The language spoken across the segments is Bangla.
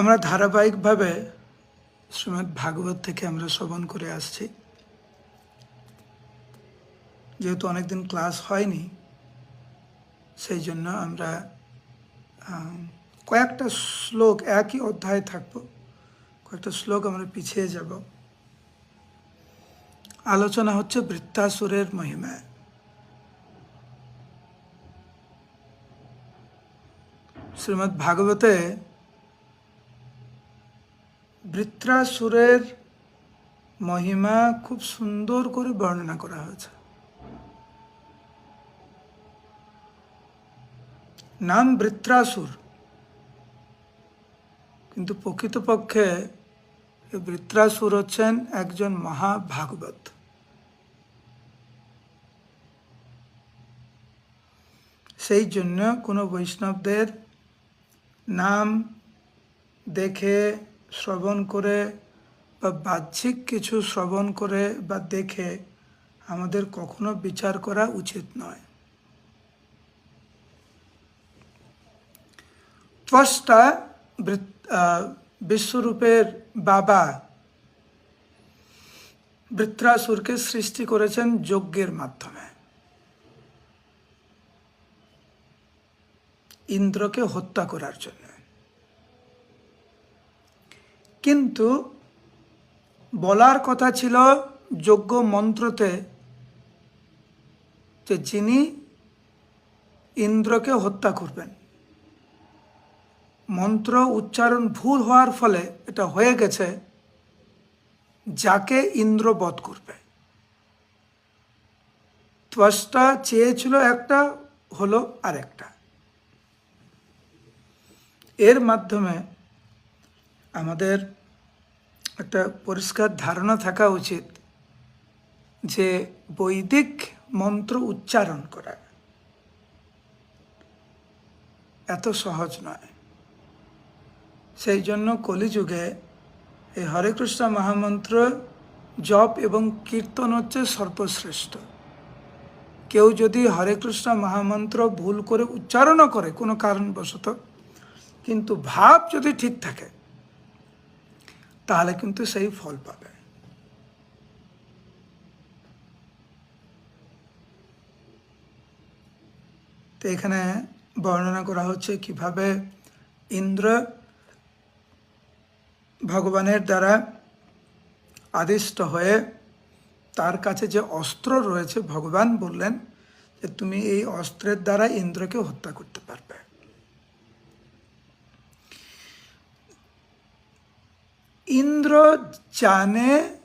আমরা ধারাবাহিকভাবে শ্রীমৎ ভাগবত থেকে আমরা শ্রবণ করে আসছি। যেহেতু অনেকদিন ক্লাস হয়নি, সেই জন্য আমরা কয়েকটা শ্লোক একই অধ্যায়ে থাকব। কয়েকটা শ্লোক আমরা পিছিয়ে যাব। আলোচনা হচ্ছে বৃত্তাসুরের মহিমা। শ্রীমৎ ভাগবতে বৃত্রাসুরের মহিমা খুব সুন্দর করে বর্ণনা করা হয়েছে। নাম বৃত্রাসুর। কিন্তু প্রকৃতপক্ষে বৃত্রাসুর হচ্ছেন একজন মহাভাগবত। সেই জন্য কোনো বৈষ্ণবদের নাম দেখে শ্রবণ করে বা বাহ্যিক কিছু শ্রবণ করে বা দেখে আমাদের কখনো বিচার করা উচিত নয়। ত্বষ্টা বিশ্বরূপের বাবা বৃত্রাসুরকে সৃষ্টি করেছেন যজ্ঞের মাধ্যমে। ইন্দ্রকে হত্যা করার জন্য। কিন্তু বলার কথা ছিল যোগ্য মন্ত্রতে যে যিনি ইন্দ্রকে হত্যা করবেন। মন্ত্র উচ্চারণ ভুল হওয়ার ফলে এটা হয়ে গেছে যাকে ইন্দ্র বধ করবে। ত্বষ্টা চেয়েছিল একটা, হলো আরেকটা। এর মাধ্যমে আমাদের একটা পরিষ্কার ধারণা থাকা উচিত যে বৈদিক মন্ত্র উচ্চারণ করা এত সহজ নয়। সেই জন্য কলিযুগে এই হরে কৃষ্ণ মহামন্ত্র জপ এবং কীর্তন হচ্ছে সর্বশ্রেষ্ঠ। কেউ যদি হরে কৃষ্ণ মহামন্ত্র ভুল করে উচ্চারণও করে কোনো কারণবশত, কিন্তু ভাব যদি ঠিক থাকে তাহলে কিন্তু সেই ফল পাবে। তো এখানে বর্ণনা করা হচ্ছে কীভাবে ইন্দ্র ভগবানের দ্বারা আদিষ্ট হয়ে তার কাছে যে অস্ত্র রয়েছে, ভগবান বললেন যে তুমি এই অস্ত্রের দ্বারা ইন্দ্রকে হত্যা করতে পারবে। ইন্দ্র জানে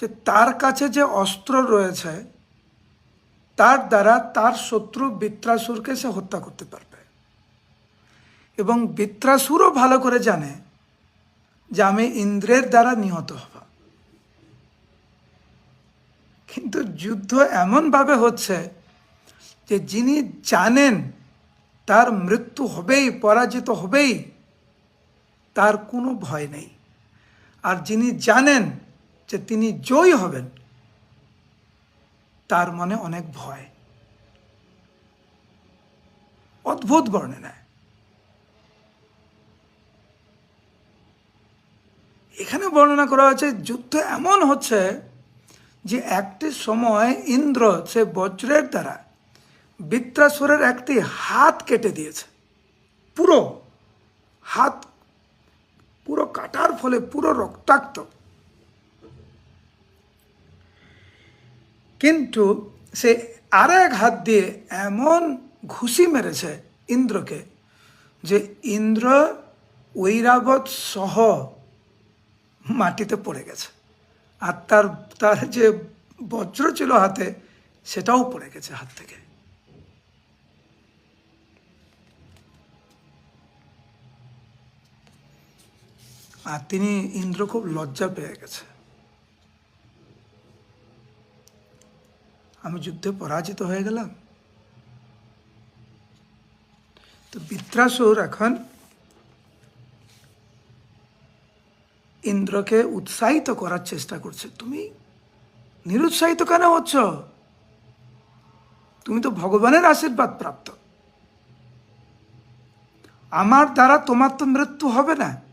যে তার কাছে যে অস্ত্র রয়েছে, তার দ্বারা তার শত্রু বৃত্রাসুরকে সে হত্যা করতে পারবে। এবং বৃত্রাসুরও ভালো করে জানে যে আমি ইন্দ্রের দ্বারা নিহত হব। কিন্তু যুদ্ধ এমনভাবে হচ্ছে যে যিনি জানেন তার মৃত্যু হবেই, পরাজিত হবেই তার কোনো ভয় নেই। আর যিনি জানেন যে তিনি জয়ী হবেন, তার মনে অনেক ভয়। অদ্ভুত বর্ণনা। এখানে বর্ণনা করা হয়েছে, যুদ্ধ এমন হচ্ছে যে একটি সময় ইন্দ্র সে বজ্রের দ্বারা বৃত্রাসুরের একটি হাত কেটে দিয়েছে। পুরো হাত পুরো কাটার ফলে পুরো রক্তাক্ত। কিন্তু সে আর এক হাত দিয়ে এমন ঘুষি মেরেছে ইন্দ্রকে যে ইন্দ্র ঐরাবত সহ মাটিতে পড়ে গেছে। আর তার তার যে বজ্র ছিল হাতে, সেটাও পড়ে গেছে হাত থেকে। আর তিনি ইন্দ্র খুব লজ্জা পেয়ে গেছে। আমি যুদ্ধে পরাজিত হয়ে গেলাম। তো বিত্রাসুর এখন ইন্দ্রকে উৎসাহিত করার চেষ্টা করছে। তুমি নিরুৎসাহিত কেন হচ্ছ? তুমি তো ভগবানের আশীর্বাদ প্রাপ্ত। আমার দ্বারা তোমার তো মৃত্যু হবে না।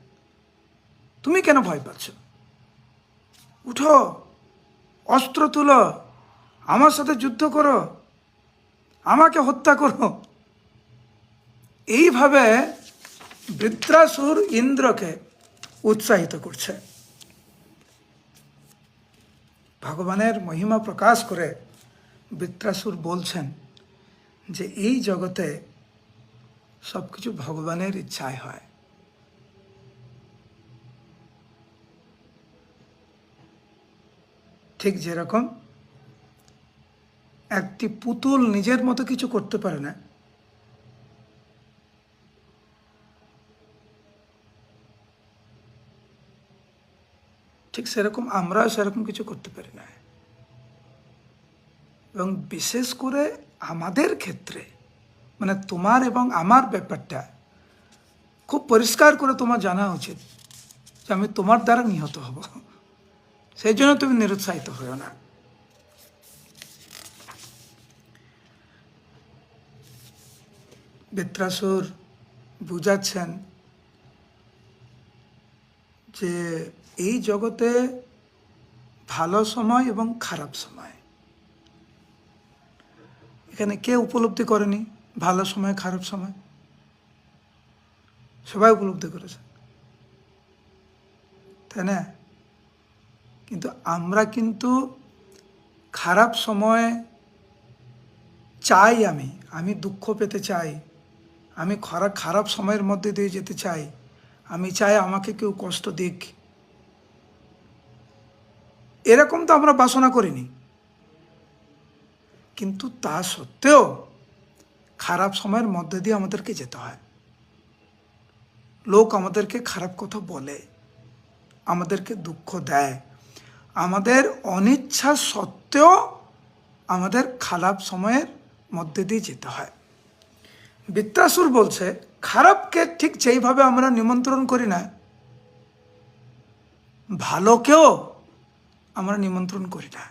তুমি কেন ভয় পাচ্ছ? উঠো, অস্ত্র তুলো, আমার সাথে যুদ্ধ করো, আমাকে হত্যা করো। এইভাবে বৃত্রাসুর ইন্দ্রকে উৎসাহিত করছে। ভগবানের মহিমা প্রকাশ করে বৃত্রাসুর বলছেন যে, এই জগতে সব কিছু ভগবানের ইচ্ছায় হয়। ঠিক যেরকম একটি পুতুল নিজের মতো কিছু করতে পারে না। ঠিক সেরকম আমরাও সেরকম কিছু করতে পারি না। এবং বিশেষ করে আমাদের ক্ষেত্রে মানে তোমার এবং আমার ব্যাপারটা খুব পরিষ্কার করে তোমার জানা উচিত যে আমি তোমার দ্বারা নিহত হব। সেই জন্য তুমি নিরুৎসাহিত হও না। বৃত্রাসুর বুঝাচ্ছেন যে এই জগতে ভালো সময় এবং খারাপ সময়। এখানে কে উপলব্ধি করেনি ভালো সময়, খারাপ সময়? সবাই উপলব্ধি করেছে। তাই না? কিন্তু আমরা কিন্তু খারাপ সময় চাই আমি আমি দুঃখ পেতে চাই, আমি খারাপ খারাপ সময়ের মধ্যে দিয়ে যেতে চাই, আমি চাই আমাকে কেউ কষ্ট দিক। এরকম তো আমরা বাসনা করিনি। কিন্তু তা সত্ত্বেও খারাপ সময়ের মধ্যে দিয়ে আমাদেরকে যেতে হয়। লোক আমাদেরকে খারাপ কথা বলে, আমাদেরকে দুঃখ দেয় আমাদের অনিচ্ছা সত্ত্বেও আমাদের খারাপ সময়ের মধ্যে দিয়ে যেতে হয়। বৃত্তাসুর বলছে, খারাপকে ঠিক যেইভাবে আমরা নিমন্ত্রণ করি না, ভালোকেও আমরা নিমন্ত্রণ করি না।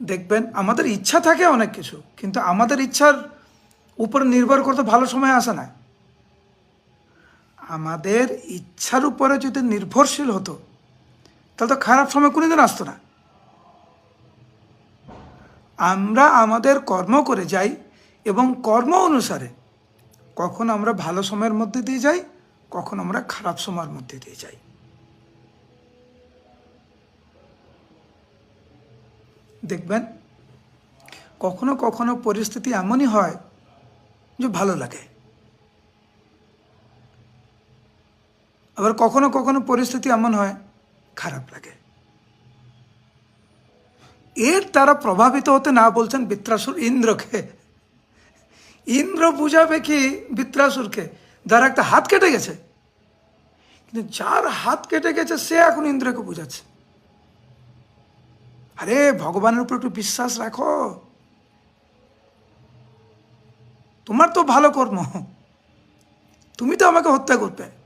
দেখবেন, আমাদের ইচ্ছা থাকে অনেক কিছু, কিন্তু আমাদের ইচ্ছার উপর নির্ভর করতে ভালো সময় আসে না। আমাদের ইচ্ছার উপরে যদি নির্ভরশীল হতো, তাহলে তো খারাপ সময় কোনোদিন আসতো না। আমরা আমাদের কর্ম করে যাই এবং কর্ম অনুসারে কখন আমরা ভালো সময়ের মধ্যে দিয়ে যাই, কখন আমরা খারাপ সময়ের মধ্যে দিয়ে যাই। দেখবেন, কখনো কখনো পরিস্থিতি এমনই হয় যে ভালো লাগে। আবার কখনো কখনো পরিস্থিতি এমন হয়, খারাপ লাগে। এর দ্বারা প্রভাবিত হতে না বলছেন বৃত্রাসুর ইন্দ্রকে। ইন্দ্র বুঝাবে কি বৃত্রাসুরকে? যার একটা হাত কেটে গেছে। কিন্তু যার হাত কেটে গেছে, সে এখন ইন্দ্রকে বুঝাচ্ছে। আরে, ভগবানের উপর একটু বিশ্বাস রাখো। তোমার তো ভালো কর্ম। তুমি তো আমাকে হত্যা করবে।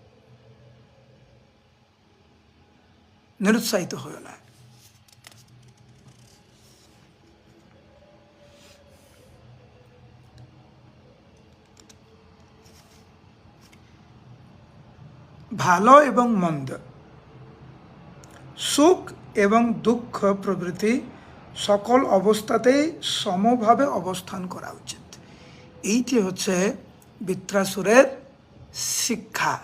নিরুৎসাহিত হয়েও না ভালো এবং মন্দ সুখ এবং দুঃখ প্রভৃতি সকল অবস্থাতেই সমভাবে অবস্থান করা উচিত এইটি হচ্ছে বৃত্রাসুরের শিক্ষা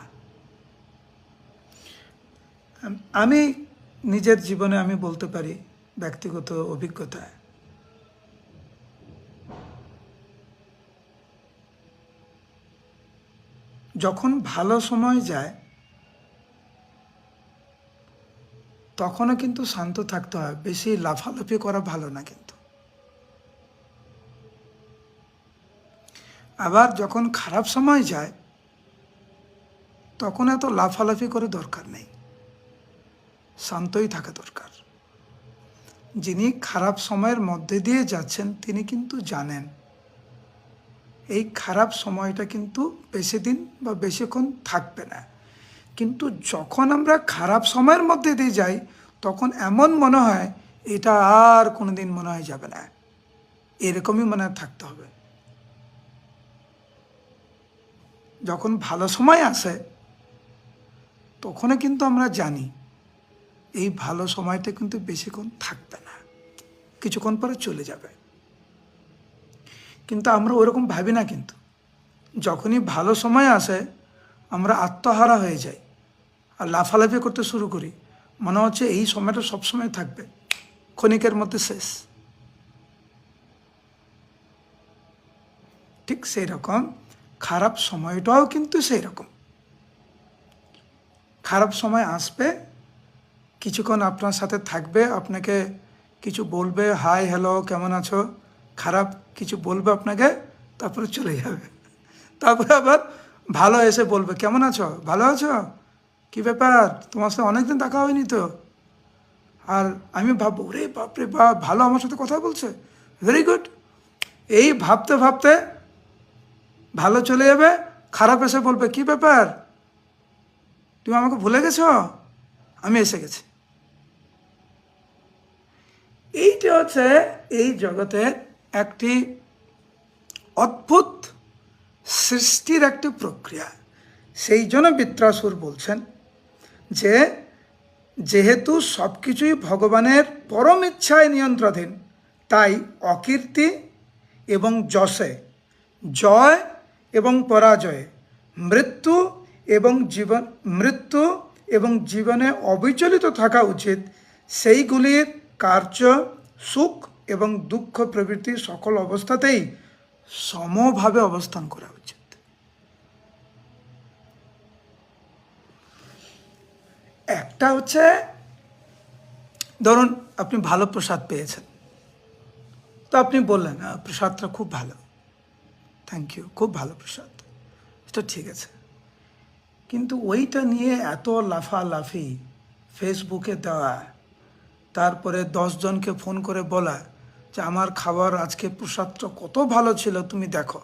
আমি নিজের জীবনে আমি বলতে পারি ব্যক্তিগত অভিজ্ঞতায় যখন ভালো সময় যায়, তখনও কিন্তু শান্ত থাকতে হয়। বেশি লাফালাফি করা ভালো না কিন্তু। আবার যখন খারাপ সময় যায়, তখন এত লাফালাফি করে দরকার নেই। শান্তই থাকা দরকার। যিনি খারাপ সময়ের মধ্যে দিয়ে যাচ্ছেন, তিনি কিন্তু জানেন। এই খারাপ সময়টা কিন্তু বেশি দিন বা বেশিক্ষণ থাকবে না। কিন্তু যখন আমরা খারাপ সময়ের মধ্যে দিয়ে যাই, তখন এমন মনে হয়, এটা আর কোনো দিন মনে হয় যাবে না। এরকমই মনে থাকতে হবে। যখন ভালো সময় আসে, তখনও কিন্তু আমরা জানি এই ভালো সময়টা কিন্তু বেশিক্ষণ থাকবে না। কিছুক্ষণ পরে চলে যাবে। কিন্তু আমরা ওরকম ভাবি না কিন্তু। যখনই ভালো সময় আসে, আমরা আত্মহারা হয়ে যাই আর লাফালাফি করতে শুরু করি। মনে হচ্ছে এই সময়টা সবসময় থাকবে। ক্ষণিকের মধ্যে শেষ। ঠিক সেই রকম খারাপ সময়টাও কিন্তু সেই রকম খারাপ সময় আসবে কিছুক্ষণ আপনার সাথে থাকবে, আপনাকে কিছু বলবে, হাই, হ্যালো, কেমন আছো? খারাপ কিছু বলবে আপনাকে, তারপরে চলে যাবে। তারপরে আবার ভালো এসে বলবে, কেমন আছো? ভালো আছো? কি ব্যাপার? তোমার সাথে অনেকদিন দেখা হয়নি তো? আর আমি ভাববো রে বাপরে বাপ, ভালো আমার সাথে কথা বলছে? ভেরি গুড এই ভাবতে ভাবতে ভালো চলে যাবে, খারাপ এসে বলবে, কি ব্যাপার? তুমি আমাকে ভুলে গেছো? আমি এসে গেছি। এইটা হচ্ছে এই জগতের একটি অদ্ভুত সৃষ্টির একটি প্রক্রিয়া। সেই জন্য বিত্রাসুর বলছেন যে, যেহেতু সব কিছুই ভগবানের পরম ইচ্ছায় নিয়ন্ত্রণাধীন, তাই অকীর্তি এবং যশে, জয় এবং পরাজয়ে, মৃত্যু এবং জীবন, মৃত্যু এবং জীবনে অবিচলিত থাকা উচিত, সেইগুলির কার্য, সুখ এবং দুঃখ প্রভৃতি সকল অবস্থাতেই সমভাবে অবস্থান করা উচিত। একটা হচ্ছে, ধরুন আপনি ভালো প্রসাদ পেয়েছেন। তো আপনি বললেন প্রসাদটা খুব ভালো। থ্যাংক ইউ খুব ভালো প্রসাদ। এটা ঠিক আছে। কিন্তু ওইটা নিয়ে এত লাফালাফি ফেসবুকে দেওয়া তারপরে দশজনকে ফোন করে বলা যে, আমার খাবার আজকে প্রসাদটা কত ভালো ছিল, তুমি দেখো।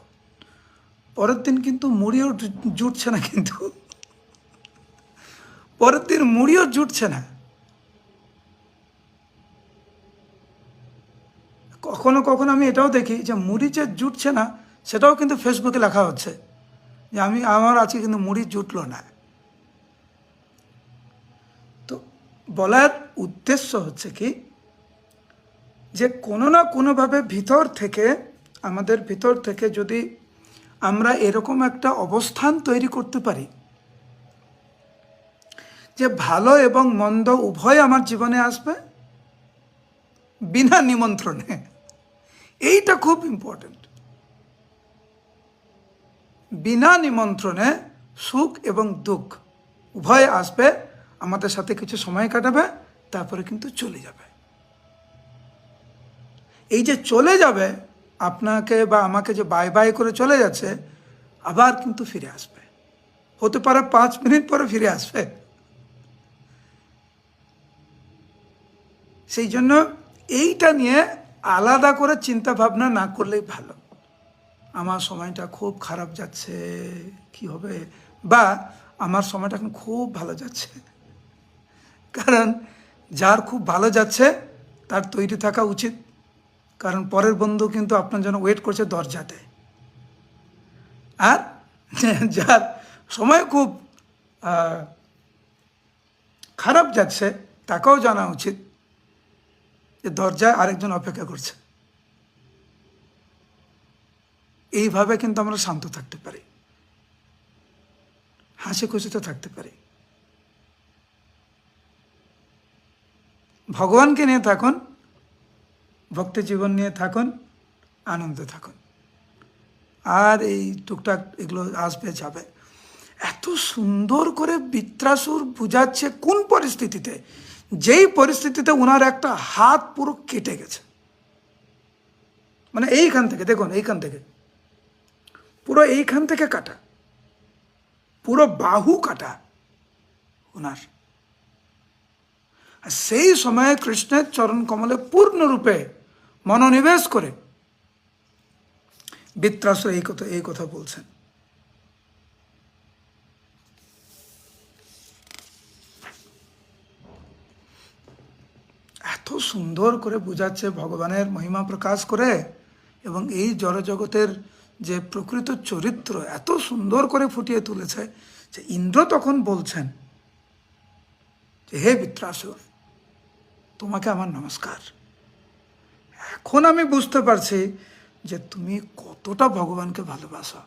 পরের দিন কিন্তু মুড়িও জুটছে না কিন্তু। পরের দিন মুড়িও জুটছে না। কখনো কখনো আমি এটাও দেখি যে, মুড়ি যে জুটছে না, সেটাও কিন্তু ফেসবুকে লেখা হচ্ছে। যে, আমি, আমার আজকে কিন্তু মুড়ি জুটলো না তো বলার উদ্দেশ্য হচ্ছে কি? যে কোনো না কোনোভাবে ভিতর থেকে, আমাদের ভিতর থেকে যদি আমরা এরকম একটা অবস্থান তৈরি করতে পারি, যে ভালো এবং মন্দ উভয় আমার জীবনে আসবে বিনা নিমন্ত্রণে, এইটা খুব ইম্পর্টেন্ট বিনা নিমন্ত্রণে সুখ এবং দুঃখ উভয় আসবে আমাদের সাথে কিছু সময় কাটাবে, তারপরে কিন্তু চলে যাবে। এই যে চলে যাবে, আপনাকে বা আমাকে যে বাই বাই করে চলে যাচ্ছে, আবার কিন্তু ফিরে আসবে। হতে পারে পাঁচ মিনিট পরে ফিরে আসবে। সেই জন্য এইটা নিয়ে আলাদা করে চিন্তা ভাবনা না করলেই ভালো। আমার সময়টা খুব খারাপ যাচ্ছে, কি হবে? বা আমার সময়টা এখন খুব ভালো যাচ্ছে। কারণ যার খুব ভালো যাচ্ছে, তার তৈরি থাকা উচিত। কারণ পরের বন্ধু কিন্তু আপনার জন্য ওয়েট করছে দরজাতে। আর যার সময় খুব খারাপ যাচ্ছে, তাকেও জানা উচিত যে দরজায় আরেকজন অপেক্ষা করছে। এইভাবে কিন্তু আমরা শান্ত থাকতে পারি। হাসি খুশিতে থাকতে পারি। ভগবানকে নিয়ে থাকুন ভক্তি জীবন নিয়ে থাকুন, আনন্দে থাকুন। আর এই টুকটাক এগুলো আসবে যাবে। এত সুন্দর করে বিত্রাসুর বুঝাচ্ছে কোন পরিস্থিতিতে? যেই পরিস্থিতিতে ওনার একটা হাত পুরো কেটে গেছে। মানে এইখান থেকে, দেখুন, এইখান থেকে। পুরো এইখান থেকে কাটা। পুরো বাহু কাটা ওনার সেই সময়ে কৃষ্ণের চরণ কমলে পূর্ণরূপে মনোনিবেশ করে। বিত্রাস এই কথা এই কথা বলছেন। এত সুন্দর করে বোঝাচ্ছে ভগবানের মহিমা প্রকাশ করে এবং এই জড়জগতের যে প্রকৃত চরিত্র এত সুন্দর করে ফুটিয়ে তুলেছে যে ইন্দ্র তখন বলছেন যে, হে বিত্রাসুর তোমাকে আমার নমস্কার। এখন আমি বুঝতে পারছি যে তুমি কতটা ভগবানকে ভালোবাসো।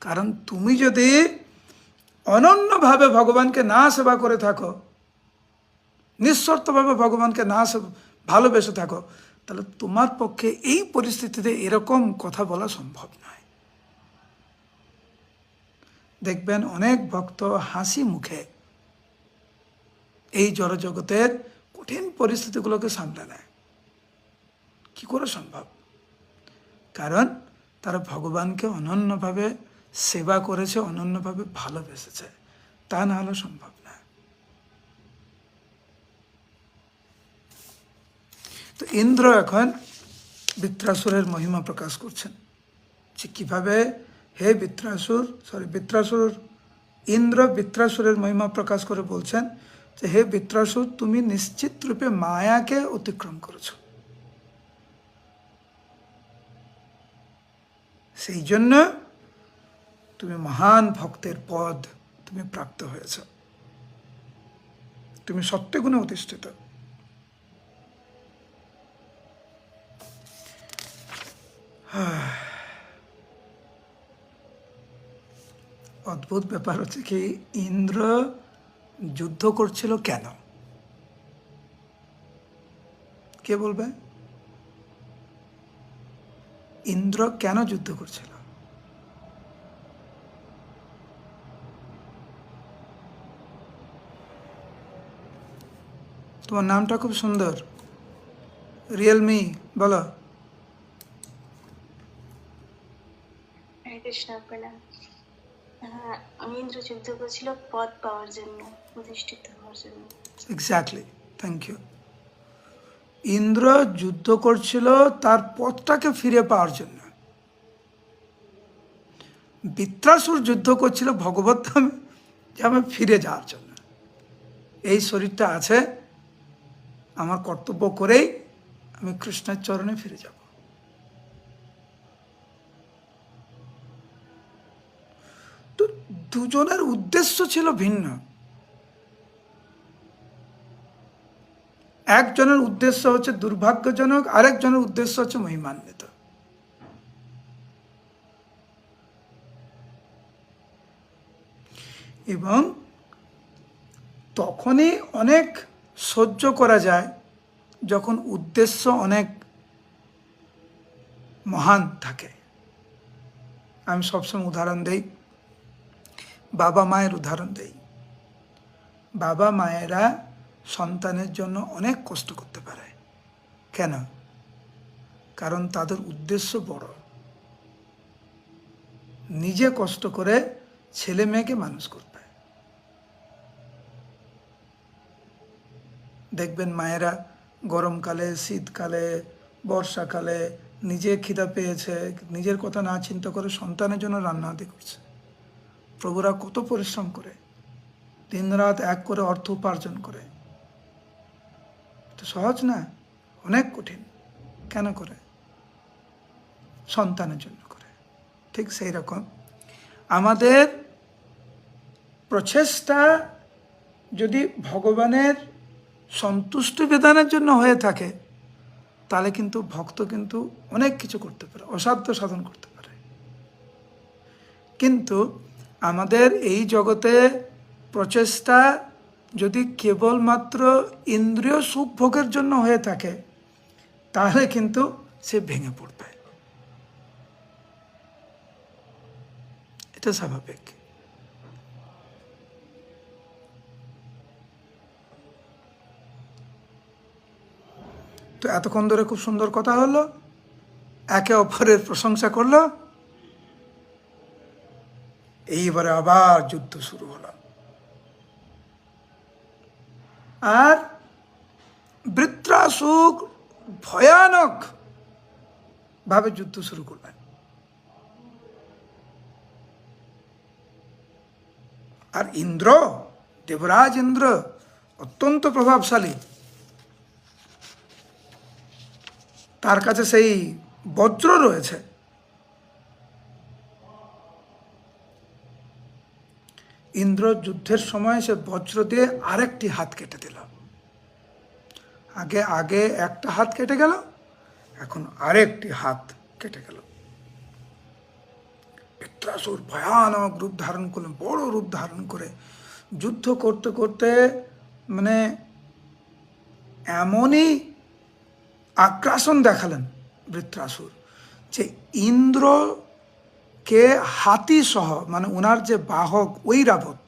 কারণ তুমি যদি অনন্যভাবে ভগবানকে না সেবা করে থাকো, নিঃশর্তভাবে ভগবানকে না ভালোবেসে থাকো, তাহলে তোমার পক্ষে এই পরিস্থিতিতে এরকম কথা বলা সম্ভব নয়। দেখবেন অনেক ভক্ত হাসি মুখে এই জড়জগতের কঠিন পরিস্থিতিগুলোকে সামলে নেয়। কি করে সম্ভব? কারণ তারা ভগবানকে অনন্যভাবে সেবা করেছে, অনন্যভাবে ভালোবেসেছে। তা না হলে সম্ভব না। তো ইন্দ্র এখন বৃত্রাসুরের মহিমা প্রকাশ করছেন যে কীভাবে হে বৃত্রাসুর সরি বৃত্রাসুর, ইন্দ্র বৃত্রাসুরের মহিমা প্রকাশ করে বলছেন যে হে বৃত্রাসুর তুমি নিশ্চিত রূপে মায়াকে অতিক্রম করেছ। সেই জন্য তুমি মহান ভক্তের পদ তুমি প্রাপ্ত হয়েছ। তুমি সত্যগুণে অধিষ্ঠিত। অদ্ভুত ব্যাপার হচ্ছে কি, ইন্দ্র যুদ্ধ করছিল কেন? কে বলবে? ইন্দ্র কেন যুদ্ধ করছিল? তোমার নামটা খুব সুন্দর। রিয়েলমি, বলো। কৃষ্ণ ইন্দ্র যুদ্ধ এক্স্যাক্টলি থ্যাংক ইউ ইন্দ্র যুদ্ধ করছিল তার পথটাকে ফিরে পাওয়ার জন্য। বৃত্রাসুর যুদ্ধ করছিল ভগবত ধামে আমি ফিরে যাওয়ার জন্য। এই শরীরটা আছে, আমার কর্তব্য করেই আমি কৃষ্ণের চরণে ফিরে যাব তো দুজনের উদ্দেশ্য ছিল ভিন্ন। একজনের উদ্দেশ্য হচ্ছে দুর্ভাগ্যজনক, আরেকজনের উদ্দেশ্য হচ্ছে মহিমান্বিত। এবং তখনই অনেক সহ্য করা যায় যখন উদ্দেশ্য অনেক মহান থাকে। আমি সবসময় উদাহরণ দেই বাবা মায়ের উদাহরণ দেই। বাবা মায়েরা সন্তানের জন্য অনেক কষ্ট করতে পারে। কেন? কারণ তাদের উদ্দেশ্য বড়। নিজে কষ্ট করে ছেলে মেয়েকে মানুষ করবে। দেখবেন মায়েরা গরমকালে, শীতকালে, বর্ষাকালে নিজে খিদা পেয়েছে, নিজের কথা না চিন্তা করে সন্তানের জন্য রান্না আদি করছে। প্রভুরা কত পরিশ্রম করে। দিনরাত এক করে অর্থ উপার্জন করে। তো সহজ না? অনেক কঠিন। কেন করে? সন্তানের জন্য করে। ঠিক সেই রকম। আমাদের প্রচেষ্টা যদি ভগবানের সন্তুষ্টি বিধানের জন্য হয়ে থাকে, তাহলে কিন্তু ভক্ত কিন্তু অনেক কিছু করতে পারে, অসাধ্য সাধন করতে পারে। কিন্তু আমাদের এই জগতে প্রচেষ্টা যদি কেবলমাত্র ইন্দ্রিয় সুখ ভোগের জন্য হয়ে থাকে, তাহলে কিন্তু সে ভেঙে পড়বে। এটা স্বাভাবিক। তো এতক্ষণ ধরে খুব সুন্দর কথা হলো, একে অপরের প্রশংসা করল এইবারে আবার যুদ্ধ শুরু হলো। আর বৃত্রাসুক ভয়ানক ভাবে যুদ্ধ শুরু করলেন। আর ইন্দ্র, দেবরাজ ইন্দ্র অত্যন্ত প্রভাবশালী। তার কাছে সেই বজ্র রয়েছে। ইন্দ্র যুদ্ধের সময় সে বজ্র দিয়ে আরেকটি হাত কেটে দিল। আগে আগে একটা হাত কেটে গেল, এখন আরেকটি হাত কেটে গেল। পিত্রাসুর ভয়ানক রূপ ধারণ করলেন, বড় রূপ ধারণ করে। যুদ্ধ করতে করতে মানে এমনই আগ্রাসন দেখালেন বৃত্রাসুর যে ইন্দ্রকে হাতি সহ মানে ওনার যে বাহক ঐরাবত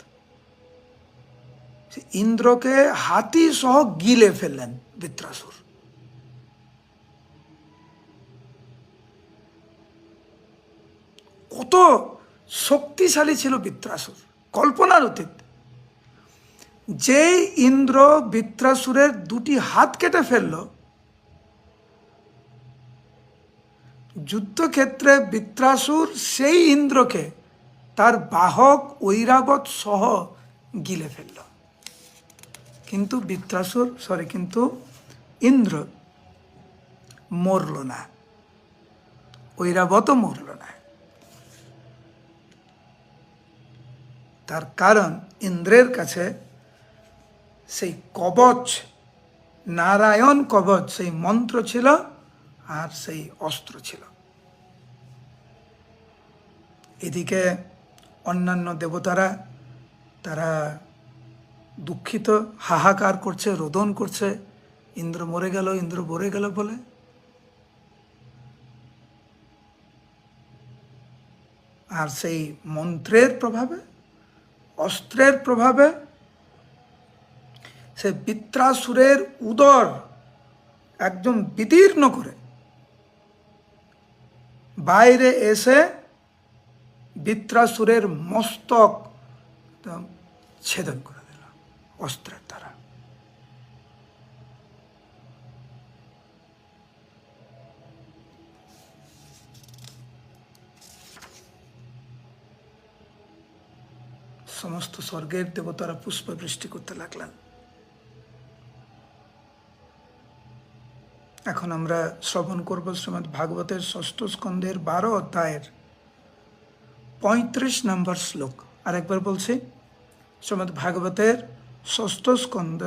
ইন্দ্রকে হাতি সহ গিলে ফেললেন বৃত্রাসুর। কত শক্তিশালী ছিল বৃত্রাসুর, কল্পনার অতীত। যেই ইন্দ্র বৃত্রাসুরের দুটি হাত কেটে ফেলল যুদ্ধক্ষেত্রে বৃত্রাসুর সেই ইন্দ্রকে তার বাহক ঐরাবত সহ গিলে ফেলল। কিন্তু বৃত্রাসুর সরি কিন্তু ইন্দ্র মরল না। ঐরাবতও মরল না। তার কারণ ইন্দ্রের কাছে সেই কবচ, নারায়ণ কবচ, সেই মন্ত্র ছিল আর সেই অস্ত্র ছিল। এদিকে অন্যান্য দেবতারা, তারা দুঃখিত, হাহাকার করছে, রোদন করছে, ইন্দ্র মরে গেল, ইন্দ্র মরে গেল বলে। আর সেই মন্ত্রের প্রভাবে, অস্ত্রের প্রভাবে, সে বিত্রাসুরের উদর একদম বিদীর্ণ করে। বাইরে এসে বিত্রাসুরের মস্তক ছেদন করে দিল, অস্ত্রের দ্বারা। সমস্ত স্বর্গের দেবতারা পুষ্প বৃষ্টি করতে লাগলেন। এখন আমরা শ্রবণ করব শ্রীমদ ভাগবতের ষষ্ঠ স্কন্ধের বারো অধ্যায়ের পঁয়ত্রিশ নম্বর শ্লোক। আরেকবার বলছি, শ্রীমদ ভাগবতের ষষ্ঠ স্কন্ধ,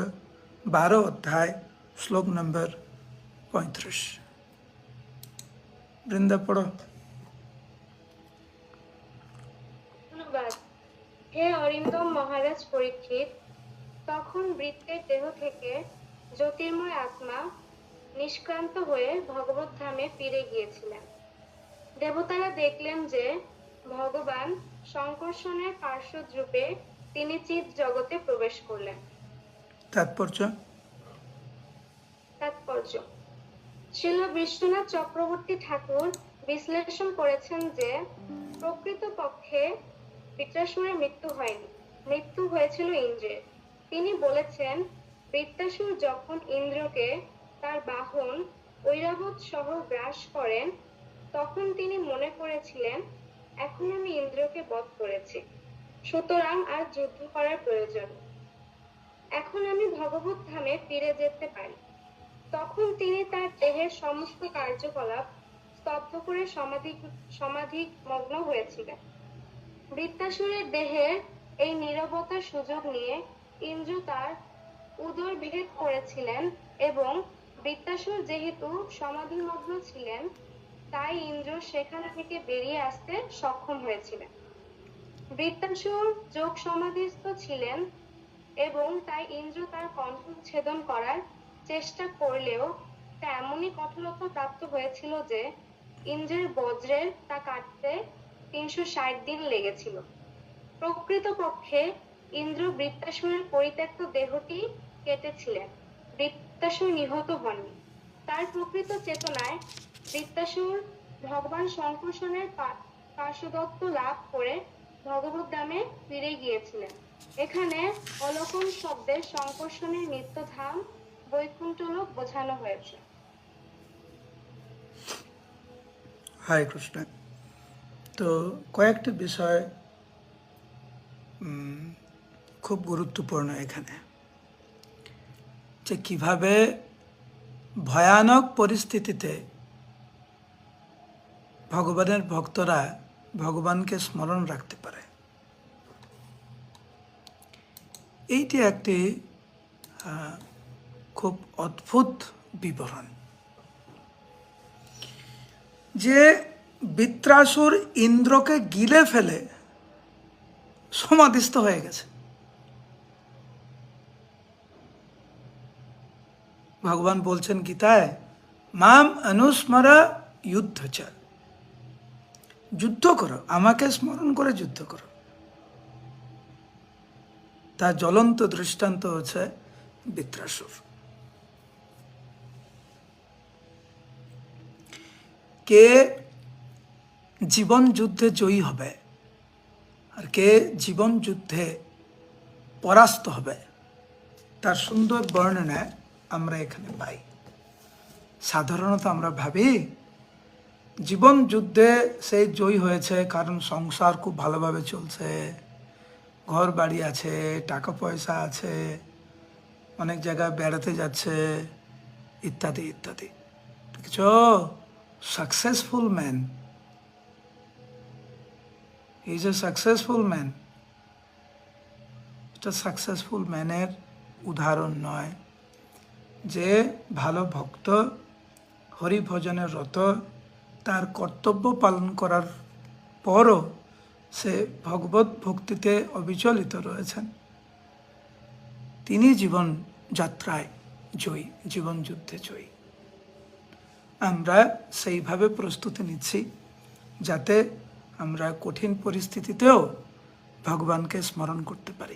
বারো অধ্যায়, শ্লোক নম্বর পঁয়ত্রিশ। বৃন্দা, পড়ো। হে অরিন্দম মহারাজ পরীক্ষিত, তখন বৃত্তের দেহ থেকে জ্যোতির্ময় আত্মা নিষ্ক্রান্ত হয়ে ভগবত ধামে ফিরে গিয়েছিলেন। দেবতারা দেখলেন যে ভগবান শঙ্কর্ষণের পার্শ্বদ রূপে তিনি চিৎ জগতে প্রবেশ করলেন। তাৎপর্য? তাৎপর্য। শিল বিশ্বনাথ চক্রবর্তী ঠাকুর বিশ্লেষণ করেছেন যে প্রকৃতপক্ষে বৃত্রাসুরের মৃত্যু হয়নি মৃত্যু হয়েছিল ইন্দ্রের। তিনি বলেছেন বৃত্তাসুর যখন ইন্দ্রকে তার বাহন ঐরাবত সহ গ্রাস করেন, তখন তিনি মনে করেছিলেন, এখন আমি ইন্দ্রকে বধ করেছি। সুতরাং আর যুদ্ধ করার প্রয়োজন এখন আমি ভগবত ধামে ফিরে যেতে পারি। তখন তিনি তার দেহের সমস্ত কার্যকলাপ স্তব্ধ করে সমাধি সমাধি মগ্ন হয়েছিলেন। বৃত্তাসুরের দেহের এই নীরবতার সুযোগ নিয়ে ইন্দ্র তার উদর ভেদ করেছিলেন এবং বৃত্তাসুর যেহেতু সমাধিমগ্ন ছিলেন, তাই ইন্দ্র সেখান থেকে বেরিয়ে আসতে সক্ষম হয়েছিলেন। বৃত্তাসুর যোগ সমাধিস্থ ছিলেন এবং তাই ইন্দ্র তার কণ্ঠ ছেদন করার চেষ্টা করলেও তা এমনই কঠোরতা প্রাপ্ত হয়েছিল যে ইন্দ্রের বজ্রের তা কাটতে তিনশো ষাট দিন লেগেছিল। প্রকৃতপক্ষে ইন্দ্র বৃত্তাসুরের পরিত্যক্ত দেহটি কেটেছিলেন। বৃত্তাসুর নিহত হননি। তার প্রকৃত চেতনায় বৃত্তাসুর ভগবান শঙ্কর্ষণের পার্শ্বদত্ত লাভ করে ভগবত ধামে ফিরে গিয়েছিলেন। এখানে অলকন শব্দের শঙ্কর্ষণের নিত্যধাম বৈকুণ্ঠলোক বোঝানো হয়েছে। হরে কৃষ্ণ। তো কয়েকটি বিষয় খুব গুরুত্বপূর্ণ এখানে। যে কীভাবে ভয়ানক পরিস্থিতিতে ভগবানের ভক্তরা ভগবানকে স্মরণ রাখতে পারে। এইটি একটি খুব অদ্ভুত বিবরণ। যে বৃত্রাসুর ইন্দ্রকে গিলে ফেলে সমাধিস্থ হয়ে গেছে। ভগবান বলছেন গীতায়, মাম অনুস্মরা যুদ্ধ যুদ্ধ করো, আমাকে স্মরণ করে যুদ্ধ করো। তার জ্বলন্ত দৃষ্টান্ত হচ্ছে বৃত্রাসুর। কে জীবন যুদ্ধে জয়ী হবে, আর কে জীবন যুদ্ধে পরাস্ত হবে, তার সুন্দর বর্ণনা আমরা এখানে পাই। সাধারণত আমরা ভাবি, জীবন যুদ্ধে সে জয়ী হয়েছে কারণ সংসার খুব ভালোভাবে চলছে, ঘর বাড়ি আছে, টাকা পয়সা আছে, অনেক জায়গায় বেড়াতে যাচ্ছে, ইত্যাদি ইত্যাদি। দেখছ successful man is a successful man এটা সাকসেসফুল ম্যানের উদাহরণ নয়। যে ভালো ভক্ত হরি ভজনের রত, তার কর্তব্য পালন করার পরও সে ভগবত ভক্তিতে অবিচলিত রয়েছেন। তিনি জীবন যাত্রায় জয়ী, জীবন যুদ্ধে জয়ী। আমরা সেইভাবে প্রস্তুতি নিচ্ছি যাতে আমরা কঠিন পরিস্থিতিতেও ভগবানকে স্মরণ করতে পারি।